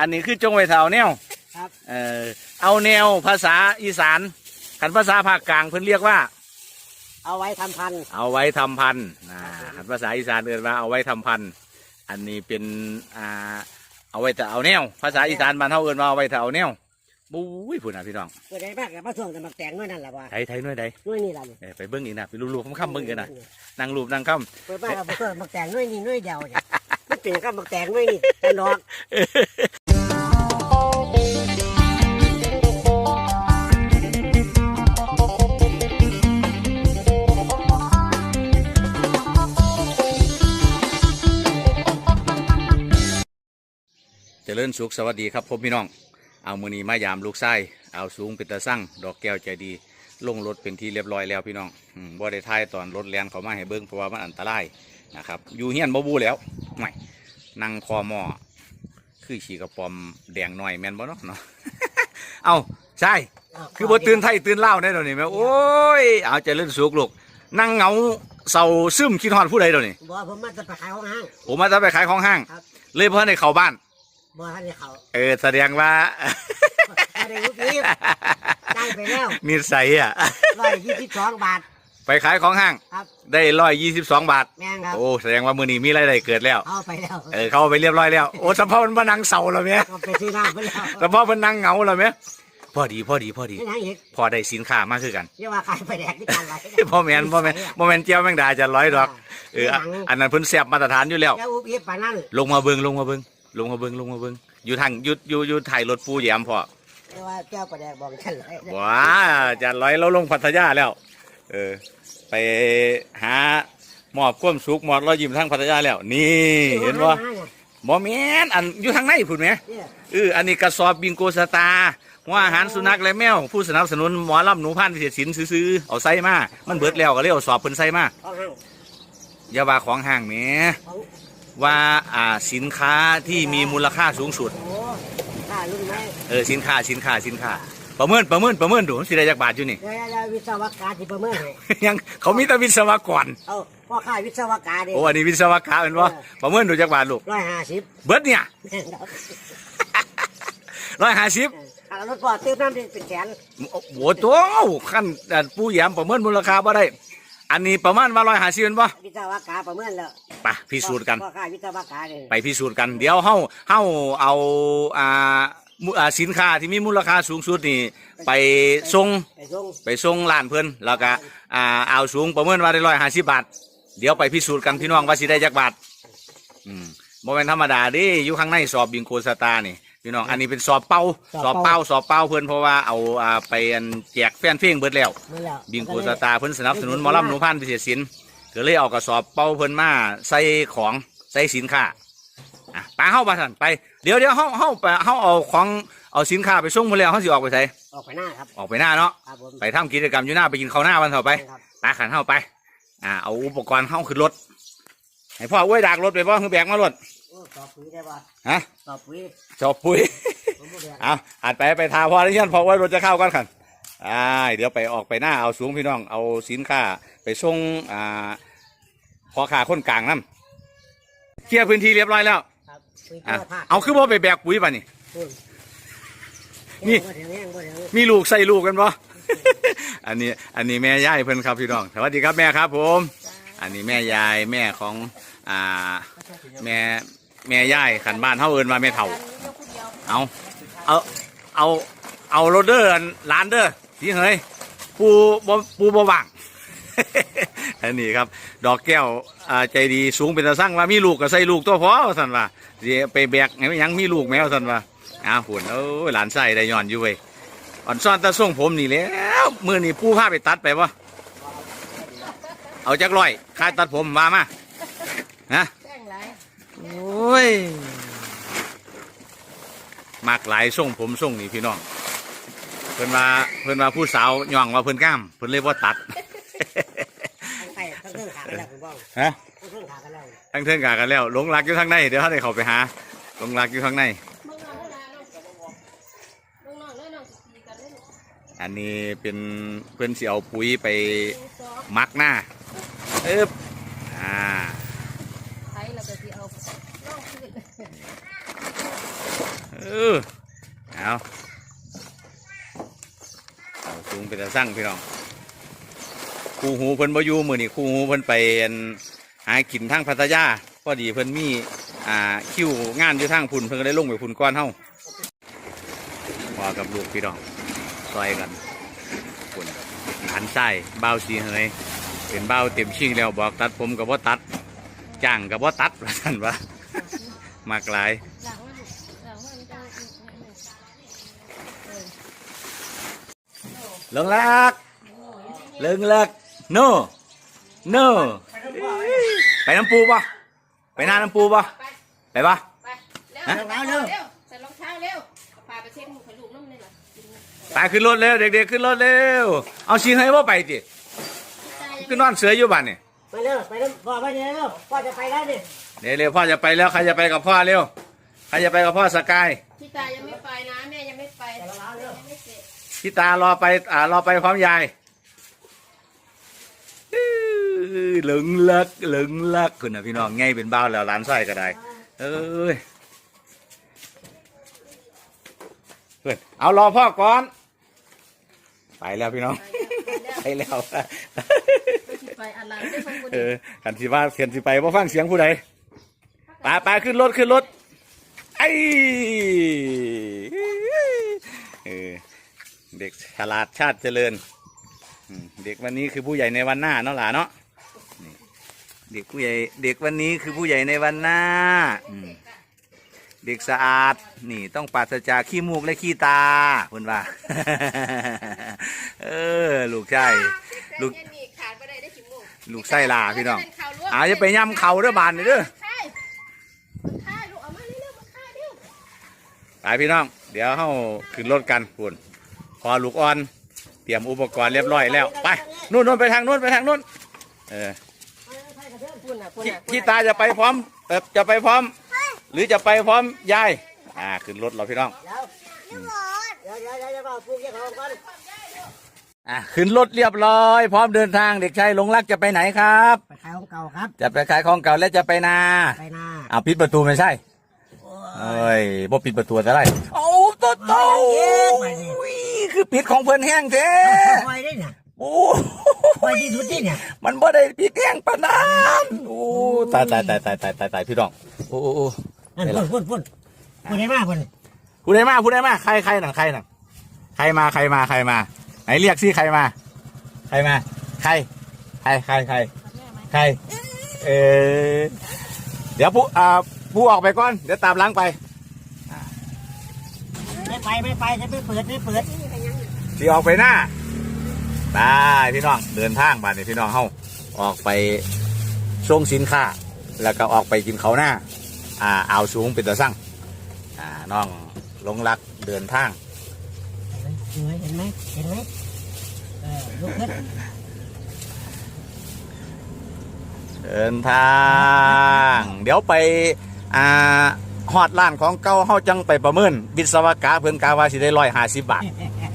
อันนี้คือจงไว้เท่าแนวครับเออเอาแนวภาษาอีสานขันภาษาภาคกลางเพิ่นเรียกว่า เอาไว้ทำพันธุ์ เอาไว้ทำพันธุ์นะขันภาษาอีสานเรียกว่าเอาไว้ทำพันธุ์อันนี้เป็นอ่าเอาไว้แต่เอาแนว ภาษาอีสานบ้านเฮาเอิ้นว่าเอาไว้แต่เอาแนวบุ้ยพูดนะพี่น้องเกิดได้มากกับมาส่วงแต่มักแตงด้วยนั่นแหละว่าไทยไทยหน่วยใดด้วยนี่ล่ะนี่เอ้ยไปเบิ้งอีกนะไปรูปๆค่ำๆเบิ้งกันนะนั่งรูปนั่งค่เปิดบ้านเราไปส่วงมักแตงด้วยนี่ด้วยเดียวเนี่ยมัน เป็นกับมักแตงด้วยนี่แต่ดอกำเจริญสุขสวัสดีครับพ่อพี่น้อง เอามือนี้มายามลูกไส้เอาสูงเป็นตะสั่งดอกแก้วใจดี ลงรถเป็นที่เรียบร้อยแล้วพี่น้องอืมบ่ได้ทายตอนรถแลนเขามาให้เบิ้งเพราะว่ามันอันตรายนะครับ อยู่เฮียนบ่บูแล้วไม่ นั่งคอหม้อคือขี่กระป๋อมแดงหน่อยแม่นบ่เนาะเนาะ เอาใช่ คือบ่ตื่นไทยตื่นเล่าวได้เดี๋ยวนี้แม่โอ้ย เอาใจเล่นสุกลูกนั่งเหงาเศร้าซึมคิดฮอดผู้ใดเดี๋ยวนี้บ่ผมมาจะไปขายของห้าง ผมมาจะไปขายของห้างครับเลยเพื่อนในเข้าบ้านบ่ท่านได้เขาเออแสดงว่าอะไรรูปนี้ได้ไปแล้วนิสัยอะร้อยยี่สิบสองบาท ไปขายของห้าง ครับ ได้ร้อยยี่สิบสองบาท แม่งครับ โอ้แสดงว่ามือนี้มีรายได้เกิดแล้ว เอาไปแล้วเออเข้าไปเรียบร้อยแล้ว โอ้สะพอมันมานั่งเศร้าแล้วแม่เอาไปซื้อน้ำไปแล้วสะพอมันนั่งเหงาแล้วแม่พอดีพอดีพอดี ไม่ยังอีกพอได้สินค้ามากคือกันเรียกว่าขายไปแดกที่กันไรพ่อแมนพ่อแมนพ่อแมนเจียวแมงดาจะร้อยดอกเอออะอันนั้นเพิ่นแซ่บมาตรฐานอยู่แล้ว แล้วอุบอิบปานนั้นลงมาเบิงลงมาเบิงลงมาเบิงลงมาเบิงอยู่ทางอยู่อยู่อยู่ถ่ายรถปูแยมพอเรียกว่าแก้วประแดกบอกฉันเลยว้าจัดร้อยเราลงพัทยาแล้ว เออ ไปหาหมอบก้มสุกหมอดรอยยิ้มทางพัทยาแล้ว นี่เห็นว่าหมอแมนอันอยู่ทางไหนพูดไหมเนี่ยเอออันนี้กระสอบบิงโกสตาร์หัว่าอาหารสุนัขและแมวผู้สนับสนุนหมอลำหนูพันธุ์พิเศษสินซื้อๆเอาใส่มา มันเบิดแล้วก็เลยเอาสอบเพิ่นใส่มาของห้างอย่าว่าของห่างแหมของว่าอ่าสินค้าที่มีมูลค่าสูงสุดโอ้ค่ารุ่นไหมเออสินค้าสินค้าสินค้า ประเมินประเมินประเมินดูสิได้จักบาทอยู่นี่เดี๋ยวเราวิศวกรที่ประเมินให้ยังเขามีแต่วิศวกรเอาพ่อค่าวิศวกรดิ โอ้อันนี้วิศวกรเป็นว่าประเมินดูจักบาทลูกร้อยห้าสิบเบิดเนี่ยร้อยห้าสิบค่ารถพ่อตื้อน้ำเป็นแสนโอ้โหตัวขั้นอ่าผู้แยมประเมินมูลค่าบ่ได้ อันนี้ประมาณว่าร้อยห้าสิบเป็นปะวิศวกรประเมินแล้วไปพิสูจน์กัน พ่อค่าวิศวกรเลยไปพิสูจน์กันเดี๋ยวเฮาเฮาเอาอ่า มูอ่าสินค้าที่มีมูลค่าสูงสุดนี่ไปส่งไปส่งไปส่งร้านเพิ่นแล้วก็อ่าเอาสูงประเมินว่าได้ร้อยห้าสิบบาท เดี๋ยวไปพิสูจน์กันพี่น้องว่าสิได้จักบาทอืมบ่แม่นธรรมดาเดิอยู่ข้างในสอบบิงโกสตาร์นี่พี่น้องอันนี้เป็นสอบเป้าสอบเป้าสอบเป้าเพิ่นเพราะว่าเอาอ่าไปอันแจกแฟนเพลงเบิดแล้วเมื่อแล้วบิงโกสตาร์เพิ่นสนับสนุนหมอลำหนูพันธุ์พิเศษศิลป์ก็เลยเอากระสอบเป้าเพิ่นมาใส่ของใส่สินค้า อะไปเฮาไปสั่นไป เดี๋ยวเดี๋ยวเฮาเฮาไปเฮาเอาของเอาสินค้าไปส่งหมดแล้วเฮาสิออกไปใส่ออกไปหน้าครับออกไปหน้าเนาะครับผมไปทำกิจกรรมอยู่หน้าไปกินข้าวหน้าวันต่อไปครับตาขันเข้าไป อ่าเอาอุปกรณ์เข้าขึ้นรถให้พ่ออ้วยดากรถไปพ่อคือแบกมารถโอ้ต่อปุ๋ยได้ป่ะฮะต่อปุ๋ยจอบปุ๋ย ผมบ่แบกเอาอ่านไปไปทาพ่อที่ยันพอว่ารถจะเข้ากันขันอ่าเดี๋ยวไปออกไปหน้าเอาสูงพี่น้องเอาสินค้าไปส่งอ่าพอขาคนกลางนั่นเคลียร์พื้นที่เรียบร้อยแล้วครับ ปุ๋ยอะตัวภาคเอาคือบ่ไปแบกปุ๋ยป่ะนี่ อืมนี่ บ่ถึงแห้งบ่ถึงมีลูกใส่ลูกกันปะอันนี้อันนี้แม่ยายเพิ่นครับพี่น้องสวัสดีครับแม่ครับผม อันนี้แม่ยายแม่ของอ่าแม่แม่ยายขันบ้านเฮาเอินมาแม่เฒ่า เอาเอาเอาเอาโรเดอร์ร้านเด้อที่เฮ้ยปูบ่ปูบ่ว่าง อันนี้ครับ ดอกแก้วอ่าใจดีสูงเป็นตะสั่งว่ามีลูกก็ใส่ลูกตัวพอว่าซั่นว่าไปแบกไงไม่ยังมีลูกแมวซั่นว่าอ้าวหุ่นเอ้ยหลานใส่ได้ย้อนอยู่เว้ยอ่อนซ่อนตะส่งผมนี่แล้วมือนี้ปูพาไปตัดไปบ่เอาจักร้อยค่าตัดผมมามาฮะโอ้ยมากหลายส่งผมส่งนี่พี่น้องเพิ่นว่าเพิ่นว่าผู้สาวย่องว่าเพิ่นกล้ามเพิ่นเลยว่าตัด ทั้งไตทั้งเครื่องขากันแล้วผมบอก ฮะทั้งเครื่องขากันแล้วทั้งเทิงกากันแล้วลงรักอยู่ทางในเดี๋ยวเขาได้เขาไปหาลงรักอยู่ทางในอันนี้เป็นเพิ่อนเสิเอาปุ๋ยไปมักหน้าเอ๊บอ่าไทยแล้วก็สิเอาล่องขึ้นเออเอาเอาสูงไปจะสั่งพี่น้องครูหูเพิ่นบ่อยู่มือนี้ครูหูเพิ่นไปอัน หากินทางพัทยาพอดีเพิ่นมีอ่าคิวงานอยู่ทางพุ่นเพิ่นก็ได้ลงไปพุ่นก้อนเฮาพอกับลูกพี่น้องซอยกันพุ่นหันใส่เบ้าสีเฮยเป็นเบ้าเต็มชิงแล้วบอกตัดผมกับว่าตัดจ้างกับว่าตัดว่าท่านว่ามากหลายหลงว่าหลังว่ามันจะเลิงลักเลิงลักโนโน ไปน้ำปูปะไปหน้าน้ำปูปะไปไปปะไปเร็ว เร็วใส่รองเท้าเร็วพาไปเช็คมือขลูกน้ำเลยเหรอกินเลยไปขึ้นรถเร็วเด็กๆขึ้นรถเร็วเอาชีให้ว่าไปดิตายังขึ้นนอนเสืออยู่บ้านนี่ไปเร็วไปเร็วพ่อไปเร็วพ่อจะไปแล้วนี่เดี๋ยวเร็วพ่อจะไปแล้วใครจะไปกับพ่อเร็วใครจะไปกับพ่อสกายพี่ตายังไม่ไปนะแม่ยังไม่ไปยังไม่เสร็จพี่ตารอไปอ่ารอไปพร้อมยายอื้ อเหลึงลักเหลึงลักคุณนะพี่น้องไงเป็นบ้าวแล้วร้านไส้ก็ได้ เอ้ยเพื่อนเอารอพ่อก่อน ไปแล้วพี่น้อง ไปแล้วไม่สิไปอะไรไม่ฟังคนเออื่อนขันสิว่าเขียนสิไปว่าฟังเสียงผู้ใดไปไปขึ้นรถขึ้นรถไอ้เออเด็กฉลาดชาติเจริญอืมเด็กวันนี้คือผู้ใหญ่ในวันหน้าเนาะหล่ะเนาะนี่เด็กผู้ใหญ่เด็กวันนี้คือผู้ใหญ่ในวันหน้าอืมเด็กสะอาด นี่ต้องปราศจากขี้มูกและขี้ตาคุณว่า เออ ลูกชายลูกเย็นนี่ขาดไปได้ได้ชิมมุกลูกไส้ลาพี่น้องอาจะไปย่ำเขาเด้อบานนี่เด้อค่ายค่ายลูกเอามาเร็วๆมาค่ายเร็วไปพี่น้อง เดี๋ยวเฮาขึ้นรถกันพุ่นพอลูกอ่อน เตรียมอุปกรณ์เรียบร้อยแล้ว ไปนู่นนู่นไปทางนู่นไปทางนู่นเออ ปุ่นอะปุ่นพี่อะพี่ตาจะไปพร้อมเอ่อจะไปพร้อม หรือจะไปพร้อมยายอ่าขึ้นรถเราพี่น้องเดี๋ยวเดี๋ยวเดี๋ยวเดี๋ยวเดี๋ยวเอาปลูกเจ้าของก่อนอ่าขึ้นรถเรียบร้อย พร้อมเดินทางเด็กชายหลงรักจะไปไหนครับ ไปขายของเก่าครับ จะไปขายของเก่าและจะไปนาไปนาอ่าปิดประตูไม่ใช่เอ้ยบ่ปิดประตูแต่ไรโอ้ตัวโตคือปิดของเพิ่นแห้งแท้คอยได้เนี่ย โอ้ คอยที่สุดที่ เนี่ยมันบ่ได้ปิดแห้งปานนั้นโอ้ตายตายตายตายตายตายตายพี่น้องโอ้โอ้โอ้นั่นพุ่นพุ่นพุ่นพุ่นได้มากพุ่นผู้ใดมาผู้ใดมาใครใครหนังใครหนังใครมาใครมาใครมาไหนเรียกสิใครมา ใครมา ใคร ใครใครใครใครเออเดี๋ยวผู้อ่าผู้ออกไปก่อน เดี๋ยวตามหล้างไปไม่ไปไม่ไปจะไม่เปิดไม่เปิดสีออกไปหน้า ไปพี่น้องเดินทางบ้านนี่พี่น้องเฮาออกไปส่งสินค้าแล้วก็ออกไปกินเขาวหน้าอ่าเอาวสูงเป็นตะสั่งอ่าน้องหลงรักเดินทางเห็นไหมเห็นไหมเออลุกขึ้นเดินทาง เดี๋ยวไปอ่าฮอดร้านของเก่าเฮาจังไปประเมินวิศวกะเพิ่นกาว่าสิได้ร้อยห้าสิบบาท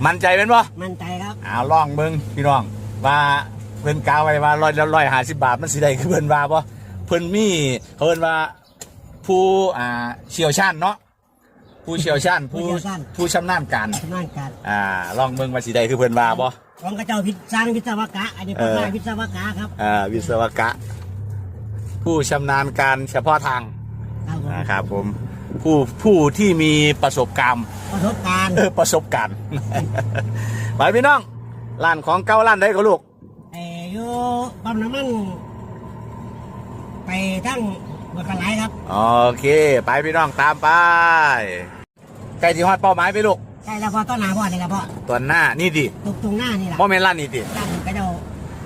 มั่นใจเป็นบ่ มั่นใจครับ อ่าลองเบิ่งพี่น้องว่าเพิ่นกาไว้ว่าร้อยร้อยห้าสิบบาทมันสิได้คือเพิ่นว่าบ่เพิ่นมีเขาเพิ่นว่าผู้อ่าเชี่ยวชาญเนาะผู้เชี่ยวชาญผู้ผู้ชำนาญการชำนาญการอ่าลองเบิ่งว่าสิได้คือเพิ่นว่าบ่ ของกระเจ้าพิสร้างวิศวกะ อันนี้เป็นเออวิศวกะครับอ่าวิศวกะ ผู้ชำนาญการเฉพาะทางครับผมนะครับผมผู้ผู้ที่มีประสบการณ์ ประสบการณ์เออประสบการณ์ ไปพี่น้องร้านของเก่าร้านใดก็ลูกไอ้อยู่ปั๊มน้ำมันไปทั้งบักกะไหลครับ โอเค ไปพี่น้องตามไปใกล้ที่ฮอดเป้าหมายไปลูกใช่แล้วพอต้นหนาพ่อนี่แหละพ่อตัวหน้านี่ดิตรงตรงหน้านี่แหละบ่แม่นร้านนี่ดิด้านกระเจ้า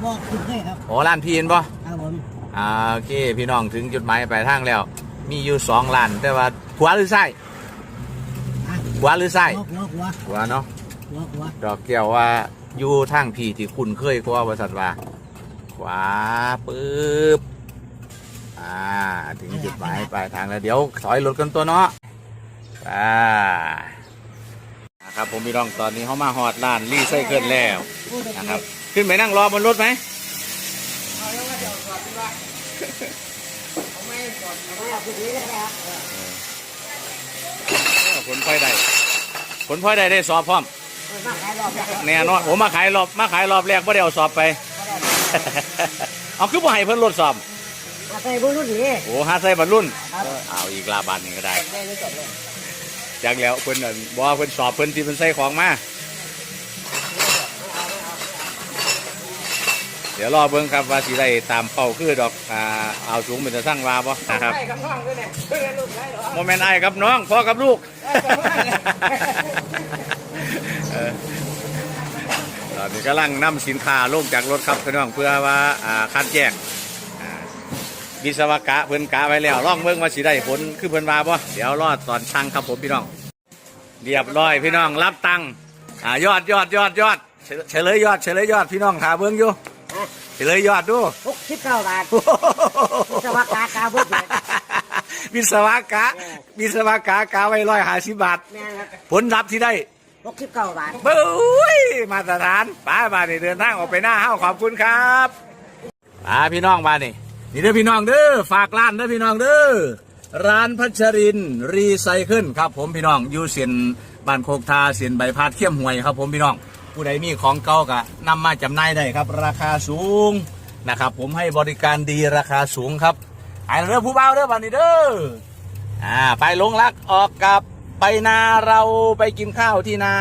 บอกคุณเคยครับโอ้ร้านพีนบ่ครับผมอ่าโอเค พี่น้องถึงจุดหมายปลายทางแล้ว มีอยู่สองร้านแต่ว่าขวาหรือซ้ายอะขวาหรือซ้ายหัวหัวหัวขวาเนาะ หัวหัวดอกแก้วว่าอยู่ทางพี่ที่คุณเคยกว่าบริษัทว่าขวาปึ๊บอ่า ถึงจุดหมายปลายทางแล้วเดี๋ยวถอยรถกันตัวเนาะอ่านะครับผมพี่น้องตอนนี้เขามาฮอดร้านรีไซเคิลแล้วนะครับ ขึ้นไปนั่งรอบนรถไหมผลพลอยได้ผลพลอยได้ได้สอบพร้อม มาขายรอบแรกแน่นอนผมมาขายรอบมาขายรอบแรกไ่ได้เอาสอบไป เอาคือบ่ให้เพิ่นลดสอบ มาใส่บุรุษนี่โอ้หาใส่บรรลุนครับเอาอีกลาบานนี่ก็ได้ได้เลยจบเลยจากแล้วเพิ่นนั่นบอกว่าเพิ่นสอบเพิ่นที่เพิ่นใส่ของมา เดี๋ยวรอเบิ่งครับว่าสิได้ตามเป้าคือดอกอ่าเอาสูงเป็นตะสั่งว่าบ่นะครับใส่กับน้องด้วยเนี่ยเพื่อนลูกได้เหรอ โมเมนต์ไอ้ายกับน้องพ่อกับลูก เออ ตอนนี้กำลังนำสินค้าลงจากรถครับพี่น้องเพื่อว่าอ่าคัดแยกอ่าวิศวกะเพิ่นกะไว้แล้วลองเบิ่งว่าสิได้ผลคือเพิ่นว่าบ่เดี๋ยวรอตอนช่างครับผมพี่น้อง เรียบร้อยพี่น้องรับตังค์อ่ายอดยอดยอดยอดเฉเฉลยยอดเฉลยยอดพี่น้องหาเบิ่งอยู่เฉลยยอดดูหกสิบเก้าบาทสวัสดิ์กาบุตรเนี่ยวิศวกะวิศวกะกะไว้ร้อยห้าสิบบาทแม่ครับผลลัพธ์ที่ได้ หกสิบเก้าบาทเบ้ยมาตรฐานป้าบานี่เดินทางออกไปหน้าห้าขอบคุณครับป้าพี่น้องมานี่นี่เด้อพี่น้องเด้อฝากร้านเด้อพี่น้องเด้อร้านพัชรินรีไซเคิลครับ ผมพี่น้องอยู่เสียนบ้านโคกทาเสียนใบพัดเข้มห่วยครับ ผมพี่น้องผู้ใดมีของเก่ากะนำมาจำหน่ายได้ครับ ราคาสูงนะครับ ผมให้บริการดีราคาสูงครับไอ้เรื่องผู้เบาเด้อบันนี้เด้ออ่าไปลงรักออกกับ ไปนาเราไปกินข้าวที่นา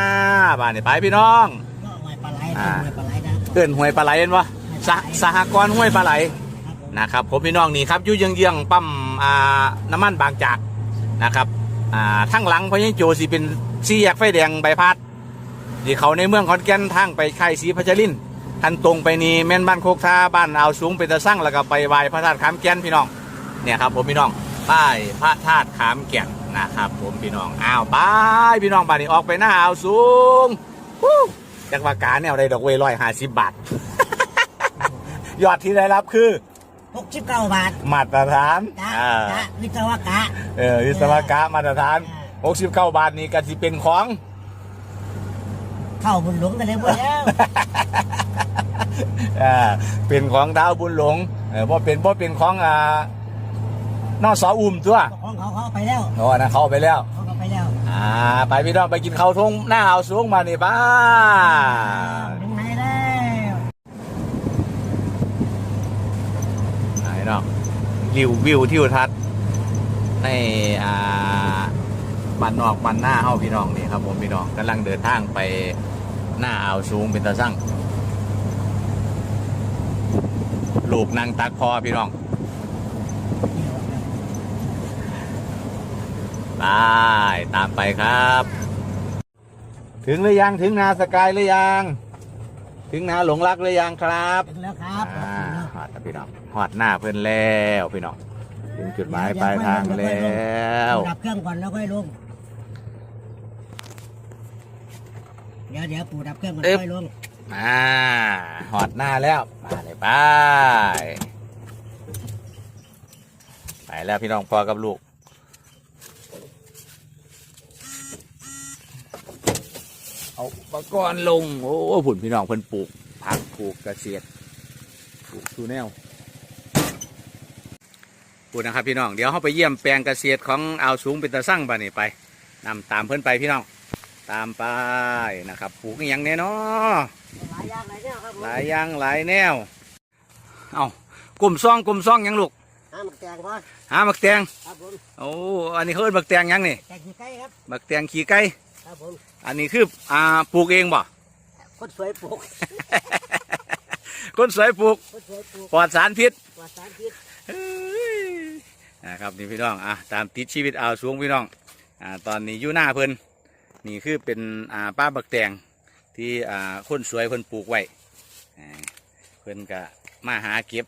บ้านนี่ไปพี่น้องก็หวยปลาไหลอ่าหวยปลาไหลนะเกินห้วยปลาไหลเห็นวะสหสหกรณ์ห้วยปลาไหลครับผมนะครับผมพี่น้องนี่ครับอยู่เยื้องๆปั๊มอ่าน้ำมันบางจากนะครับอ่าทั้งหลังพญโจสิเป็นสี่แยกไฟแดงใบพัดที่เขาในเมืองขอนแก่นทางไปค่ายศรีพัชรินทร์ทันตรงไปนี่แม่นบ้านโคกทาบ้านอ่าวสูงเป็นตะสั่งแล้วก็ไปไหว้พระธาตุขามแก่นพี่น้องเนี่ยครับผมพี่น้องป้ายพระธาตุขามแก่น นะครับ ผมพี่น้องอ้าวไปพี่น้องบ้านนี้ออกไปหน้าอ่าวสูงฮู้จักว่าการเนี่ยได้ดอกเวยร้อยห้าสิบบาทยอดที่ได้รับคือหกสิบเก้าบาท มาตรฐานจ้าอ่าจ้าวิศวกะเออวิศวกรรมมาตรฐาน 69 บาทนี่ก็สิเป็นของ เข้าบุญหลวงกันเลยหมดแล้วอ่าเป็นของดาวบุญหลงเออบ่เป็นบ่เป็นของอ่า นอสออุ่มตัวของเขาเขาเอาไปแล้วโอ้นะเขาเอาไปแล้ว เขาเอาไปแล้วอ่า ไปพี่น้องไปกินข้าวทงหน้าเอาสูงมานี่บ้า ถึงไหนแล้วไหนเนาะวิววิวทิวทัศน์ในอ่าบ้านนอกบ้านหน้าเฮาพี่น้องนี่ครับผมพี่น้องกำลังเดินทางไปหน้าอ่าวสูงเป็นตาสั่งลูกนางตักคอพี่น้อง ไปตามไปครับ ถึงหรือยังถึงนาสกายหรือยัง ถึงนาหลงรักหรือยังครับถึงแล้วครับอ่าหอดแล้วพี่น้องหอดหน้าเพื่อนแล้วพี่น้องถึงจุดหมายปลายทางแล้วดับเครื่องก่อนแล้วค่อยลงเดี๋ยวเดี๋ยวปู่ดับเครื่องก่อนค่อยลงอ่าหอดหน้าแล้วมาเลยไปไปแล้วพี่น้องพอกับลูก เอาอุปกรณ์ลง โอ้ผุนพี่น้องเพิ่นปลูกผักปลูกกระเสียดปลูกทูแนวพูดนะครับพี่น้องเดี๋ยวเขาไปเยี่ยมแปลงเกษตรของอ่าวสูงเป็นตะสั่งบ้านี่ไปนำตามเพิ่นไปพี่น้องตามไปนะครับปลูกอหย่างแน่เนาะหลายอย่างหลายแนวครับผมหลายอย่างหลายแนวเอากลุ่มซองกลุ่มซองหยังลูกห้ามแตงพ่อหาบักแตงครับผมโอ้อันนี้เขาเอิ้นบักแตงหยังนี่แตงขี้ไก่ครับบักแตงขี้ไก่ ครับผมอันนี้คืออ่าปลูกเองบ่คนสวยปลูก คนสวยปลูกคนสวยปลูกปลอดสารพิษปลอดสารพิษเอ้ยนะครับนี่พี่น้องอะตามติดชีวิตอ่าวสูงพี่น้องอ่าตอนนี้อยู่หน้าเพิ่นนี่คือเป็นอ่าป้าบักแตงที่อ่าคนสวยเพิ่นปลูกไว้อ่าเพิ่นก็มาหาเก็บ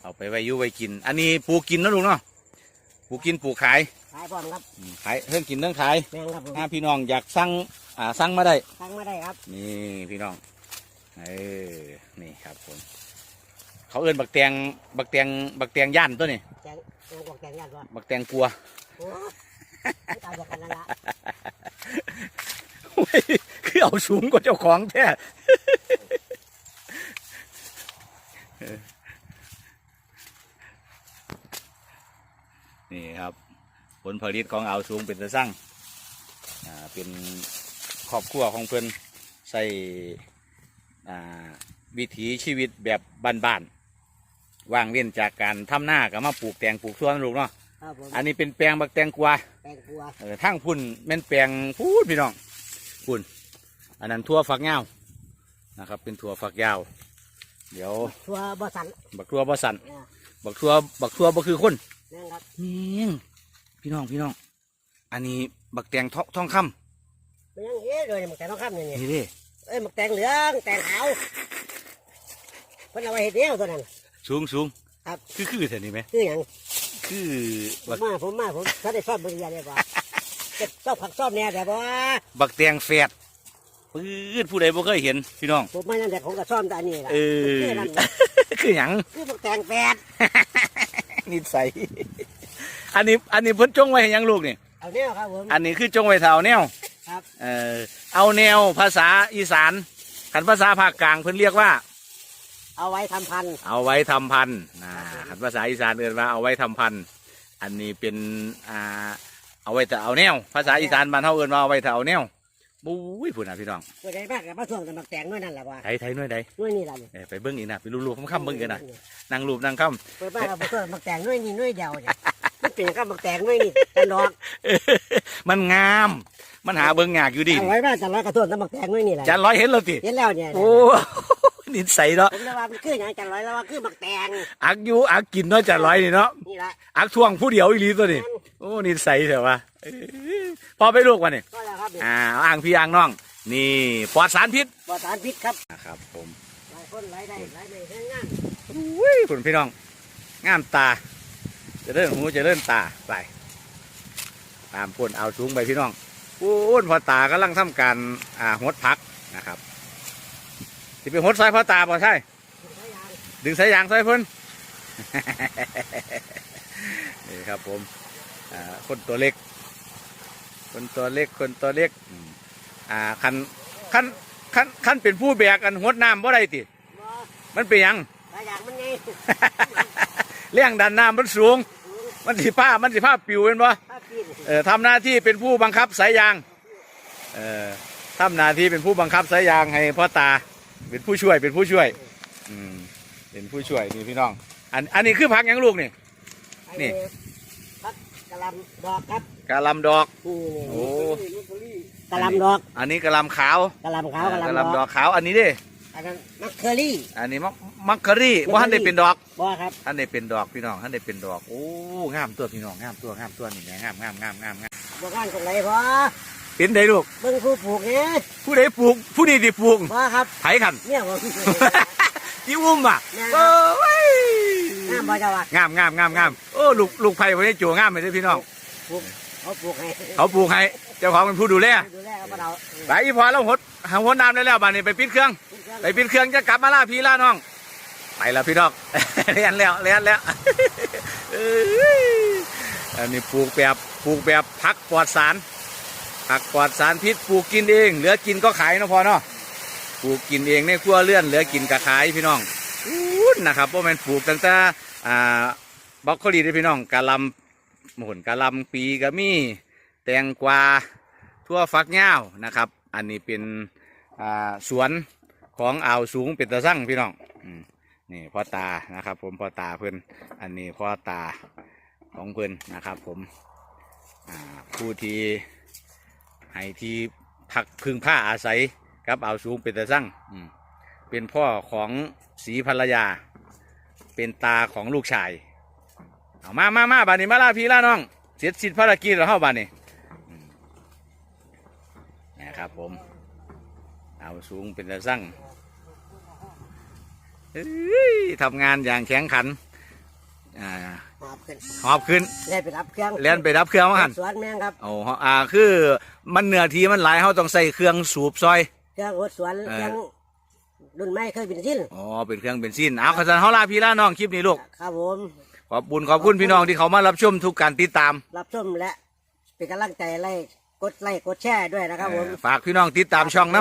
เอาไปไว้อยู่ไว้กิน อันนี้ปลูกกินเนาะลุงเนาะ ปลูกกินปลูกขายขายพร้อมครับอืมขายเรื่องกินเรื่องขายแมงครับผมถ้าพี่น้องอยากสั่งอ่าสั่งมาได้ สั่งมาได้ครับนี่พี่น้อง เออ นี่ครับผม เขาเอิ้นบักแตงบักแตงบักแตงย่านตัวนี่แตงแตงกวางแตงยานว่าบักแตงกลัว โอ้ไม่ตามบอกกันนั่นละโอ้ยคือเอาสูงกว่าเจ้าของแท้ เออ นี่ครับ ผลผลิตของเอาสูงเป็นตะสั่งอ่าเป็นครอบครัวของเพิ่นใส่อ่าวิถีชีวิตแบบบ้านๆว่างเว้นจากการทำหน้าก็มาปลูกแตงปลูกส่วนลูกเนาะครับผมอันนี้เป็นแปลงบักแตงกวาแตงกวาเออทั้งพุ่นแม่นแปลงพูดพี่น้องพุ่นอันนั้นทั่วฝักยาวนะครับ เป็นถั่วฝักยาว เดี๋ยว ทัวบสันบักทั่วบ่สันเนี่ยบักทั่วบักทั่วบ่คือคน นี่ครับนี่พี่น้องพี่น้อง อันนี้บักแตงทองทองคมันยังเอ๊ะเลยหมักแตงต้องข้ามนี่ำนี่นี่เดิเอ้ยหมักแตงเหลืองแตงขาวเพิ่นเอาไว้เห็ดเดียวตัวนั้นสูงสูงครับคือคือเท่านี้ไหมคือหยังคือผบัมกมาผมมาผมเขาได้ซ่อมบริยาเลยว่าเก็บซ่อมผักซ่อมแน่แต่ว่าบักแตงแฝดปื้ดผู้ใดบ่เคยเห็นพี่น้องผมมานั่นแต่ผมก็ซ่อมแต่อันนี้แหละเออคือนั่นคือหยังคือหมักแตงแปด นิสัย อันนี้ อันนี้เพิ่นจงไว้ให้หยังลูกนี่ เอาเนี่ยครับผมอันนี้คือจงไว้เท่าแนว ครับเออเอาแนวภาษาอีสานขันภาษาภาคกลางเพิ่นเรียกว่า เอาไว้ทำพันธุ์เอาไว้ทำพันธุ์นะขันภาษาอีสานเรียกว่าเอาไว้ทำพันธุ์อันนี้เป็นอ่าเอาไว้แต่เอาแนว ภาษาอีสานบ้านเฮาเอิ้นว่าเอาไว้แต่เอาแนว บุ้ยพูดนะพี่น้องตัวใดมากกับมาส่วงแต่หมักแตงด้วยนั่นแหละว่าไทยไทยหน่วยใดด้วยนี่แหละนี่เอ้ยไปเบิ่งอีกนะไปรูปๆค่ำๆเบิ่งกันนะนั่งรูปนั่งค่เปิดบ้านเราเปิดหมักแตงด้วยนี่ด้วยเดียวเนี่ยมันเปลี่ยนกับหมักแตงด้วยนี่แต่ดอกำมันงาม มันหาเบิ่งยากอยู่ดิเอาไว้บ้านจะร้อยกระตุ้นแต่หมักแตงด้วยนี่แหละจานร้อยเห็นแล้วติเห็นแล้วเนี่ยโอ้นิสัยเนาะผมเลยว่ามันคืออย่างจันร้อยแล้วว่าคือหมักแตงอักอยู่อักกินเนาะจานร้อยนี่เนาะนี่แหละอักท่วงผู้เดียวอีหลีตัวนี้ โอ้นิสัยเถอะวะเอ้ยพอไปลูกวะนี่ก็แล้วครับนี่อ่าเอาอ่างพี่อ่างน้อง นี่ปลอดสารพิษปลอดสารพิษครับนะครับ ผมหลายคนหลายได้หลายในแห้งงานอุ้ยคุณพี่น้อง งามตา จะเลื่อนหูจะเลื่อนตาไปตามพ่นเอาสูงไปพี่น้องพูนพอตากำลังทำการอ่าหดพักนะครับที่เป็นหดซอยพ่อตาบ่ใช่หลายอย่างดึงสายยางซอยเพิ่น นี่ครับผม อ่าคนตัวเล็ก คนตัวเล็กคนตัวเล็กอืมอ่าคันคันคันคันเป็นผู้แบกกันหดน้ำบ่ได้ติบ่มันเป็นหยัง หลายอย่างมันไงเลี้ยงดันน้ำมันสูง มันสิผ้ามันสิผ้าปิวเป็นบ่ ถ้ากินเออทำหน้าที่เป็นผู้บังคับสายยางเออทำหน้าที่เป็นผู้บังคับสายยางให้พ่อตา เป็นผู้ช่วย เป็นผู้ช่วย อืมเป็นผู้ช่วยนี่พี่น้อง อัน อันนี้คือผักหยังลูกนี่นี่พักกะห ลำดอกครับกะหลำดอกนี่โอ้ กะหลำดอกอันนี้กะหลำขาวกะหลำขาวกะกะหหลำลำดดออกกขาว อันนี้เด้อันนั้นมักเคอรี่ อันนี้มักมักกะรี่ ว่าท่านได้เป็นดอกบ่ครับท่านได้เป็นดอกพี่น้องท่านได้เป็นดอก โอ้งามตัวพี่น้องงามตัวงามตัวนี่แหม่งามงามงามงามงามบ่งานตรงไหนพอเป็นได้ลูก เบิ่งผู้ปลูกเนี่ยผู้ใดปลูก ผู้นี้ที่ปลูกบ่ครับไผขัน เนี่ยผมที่อุ้มอะแม่นโอ้ย น้ำบ่เจะว่างามงามงามงามโอ้ลูกลูกไผ่คนนี้จั่วงามเลยเด้อพี่น้องปลูกเขาปลูกให้เขาปลูกให้เจ้าของเป็นผู้ดูแลดูแลเอาบ่เราไปอีพอแล้วหดหาหดน้ำได้แล้วบ้านนี้ไปปิดเครื่อง ไปปิดเครื่องจะกลับมาล่าพี่ล่าน้องไปแล้วพี่น้องเรียนแล้วเรียนแล้วเอ้ยอันนี้ปลูกแบบปลูกแบบพักปลอดสารผักปลอดสารพิษปลูกกินเอง เหลือกินก็ขายเนาะพอเนาะปลูกกินเองในครัวเลื่อนเหลือกินก็ขายพี่น้องอู้ นะครับเพราะมันปลูกตั้งแต่อ่าบล็อกโคลีได้พี่น้องกะลำหมุนกะลำปีกะมี่แตงกวาทั่วฟักเง่าวนะครับ อันนี้เป็นอ่าสวนของอ่าวสูงเป็นตะสั่งพี่น้องนี่พ่อตานะครับ ผมพ่อตาเพื่อนอันนี้พ่อตาของเพื่อนนะครับ ผมผู้ที่ให้ที่พักพึ่งผ้าอาศัยกับอ่าวสูงเป็นตะสั่งอืม เป็นพ่อของศรีภรรยา เป็นตาของลูกชายเอามามามาบานนี้มาล่าพี่ล่าน้องเสร็จสิ้นภารกิจแล้วเข้าบานนี้อืมนะครับผม เอาสูงเป็นตะสั่งเอ้ยทำงานอย่างแข็งขันอ่าหอบขึ้นหอบขึ้นเล่นไปรับเครื่องเลียนไปรับเครื่องมาหันสวนแมงครับโอ้อ่าคือมันเนื้อทีมันหลายเขาต้องใส่เครื่องสูบซอย เครื่องรถสวนเออเครื่อง รุ่นใหม่เคยเป็นชิ้นอ๋อเป็นเครื่องเบนซินเอาขสันเขาลาพี่ล่าน้องคลิปนี้ลูกครับผม ขอบคุณขอบคุณพี่น้องที่เขามารับชมทุกการติดตามรับชมและเป็นกำลังใจไล่กดไล่กดแชร์ด้วยนะครับผมเออฝากพี่น้องติดตามช่องน้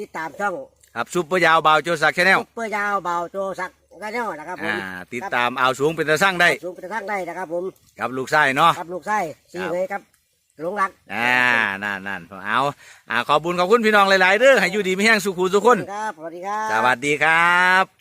ติดตามช่องำครับซุปเปอร์ยาวบาวโจสักชาแนลซุปเปอร์ยาวเบาโจสักกระเนาะนะครับผมอ่าติดตามอ่าวสูงเป็นตะสร้างได้สูงกระทั่งได้นะครับผม กับลูกชายเนาะกับลูกไส้สี่ครับเลยครับ หลงรักอ่านั่นนั่นเอาอ่าขอบคุญขอบคุณพี่น้องหลายๆเด้อให้อยู่ดีไม่แห้งสุขุสุขคนครับสวัสดีครับ สวัสดีครับ